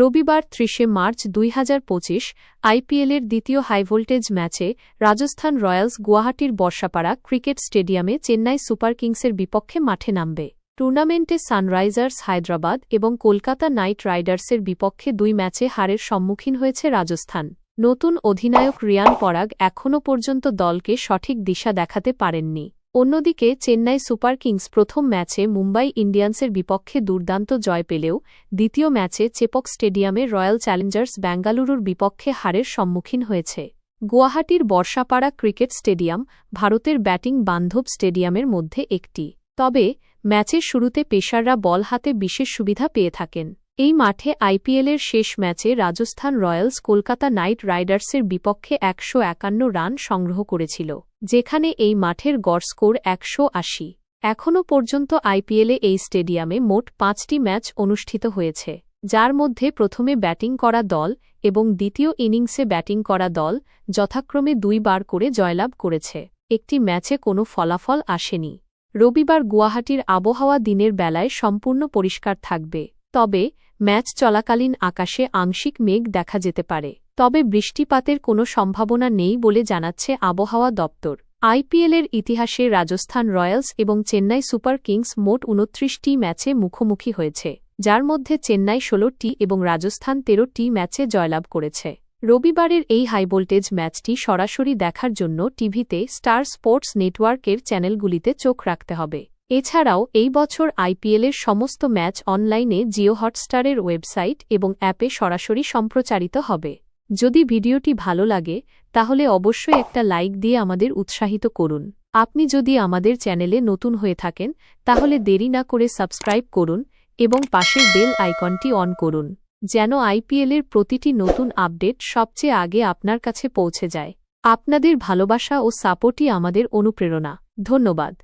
রবিবার ত্রিশে মার্চ দুই হাজার পঁচিশ আইপিএলের দ্বিতীয় হাইভোল্টেজ ম্যাচে রাজস্থান রয়্যালস গুয়াহাটির বর্ষাপাড়া ক্রিকেট স্টেডিয়ামে চেন্নাই সুপার কিংসের বিপক্ষে মাঠে নামবে। টুর্নামেন্টে সানরাইজার্স হায়দ্রাবাদ এবং কলকাতা নাইট রাইডার্সের বিপক্ষে দুই ম্যাচে হারের সম্মুখীন হয়েছে রাজস্থান। নতুন অধিনায়ক রিয়ান পরাগ এখনও পর্যন্ত দলকে সঠিক দিশা দেখাতে পারেননি। অন্যদিকে, চেন্নাই সুপার কিংস প্রথম ম্যাচে মুম্বাই ইন্ডিয়ান্সের বিপক্ষে দুর্দান্ত জয় পেলেও দ্বিতীয় ম্যাচে চেপক স্টেডিয়ামে রয়্যাল চ্যালেঞ্জার্স বেঙ্গালুরুর বিপক্ষে হারের সম্মুখীন হয়েছে। গুয়াহাটির বর্ষাপাড়া ক্রিকেট স্টেডিয়াম, ভারতের ব্যাটিং বান্ধব স্টেডিয়ামের মধ্যে একটি। তবে, ম্যাচের শুরুতে পেশাররা বল হাতে বিশেষ সুবিধা পেয়ে থাকেন। এই মাঠে আইপিএলের শেষ ম্যাচে রাজস্থান রয়্যালস কলকাতা নাইট রাইডার্সের বিপক্ষে একশো একান্ন রান সংগ্রহ করেছিল, যেখানে এই মাঠের গড় স্কোর একশো আশি। এখনও পর্যন্ত আইপিএলে এই স্টেডিয়ামে মোট পাঁচটি ম্যাচ অনুষ্ঠিত হয়েছে, যার মধ্যে প্রথমে ব্যাটিং করা দল এবং দ্বিতীয় ইনিংসে ব্যাটিং করা দল যথাক্রমে দুইবার করে জয়লাভ করেছে, একটি ম্যাচে কোনো ফলাফল আসেনি। রবিবার গুয়াহাটির আবহাওয়া দিনের বেলায় সম্পূর্ণ পরিষ্কার থাকবে। তবে ম্যাচ চলাকালীন আকাশে আংশিক মেঘ দেখা যেতে পারে। তবে বৃষ্টিপাতের কোনো সম্ভাবনা নেই বলে জানাচ্ছে আবহাওয়া দপ্তর। আইপিএলের ইতিহাসে রাজস্থান রয়্যালস এবং চেন্নাই সুপার কিংস মোট উনত্রিশটি ম্যাচে মুখোমুখি হয়েছে, যার মধ্যে চেন্নাই ষোলোটি এবং রাজস্থান তেরোটি ম্যাচে জয়লাভ করেছে। রবিবারের এই হাইভোল্টেজ ম্যাচটি সরাসরি দেখার জন্য টিভিতে স্টার স্পোর্টস নেটওয়ার্কের চ্যানেলগুলিতে চোখ রাখতে হবে। এছাড়াও, এই বছর আইপিএলের সমস্ত ম্যাচ অনলাইনে জিও হটস্টারের ওয়েবসাইট এবং অ্যাপে সরাসরি সম্প্রচারিত হবে। যদি ভিডিওটি ভালো লাগে, তাহলে অবশ্যই একটা লাইক দিয়ে আমাদের উৎসাহিত করুন। আপনি যদি আমাদের চ্যানেলে নতুন হয়ে থাকেন, তাহলে দেরি না করে সাবস্ক্রাইব করুন এবং পাশের বেল আইকনটি অন করুন, যেন আইপিএলের প্রতিটি নতুন আপডেট সবচেয়ে আগে আপনার কাছে পৌঁছে যায়। আপনাদের ভালোবাসা ও সাপোর্টই আমাদের অনুপ্রেরণা। ধন্যবাদ।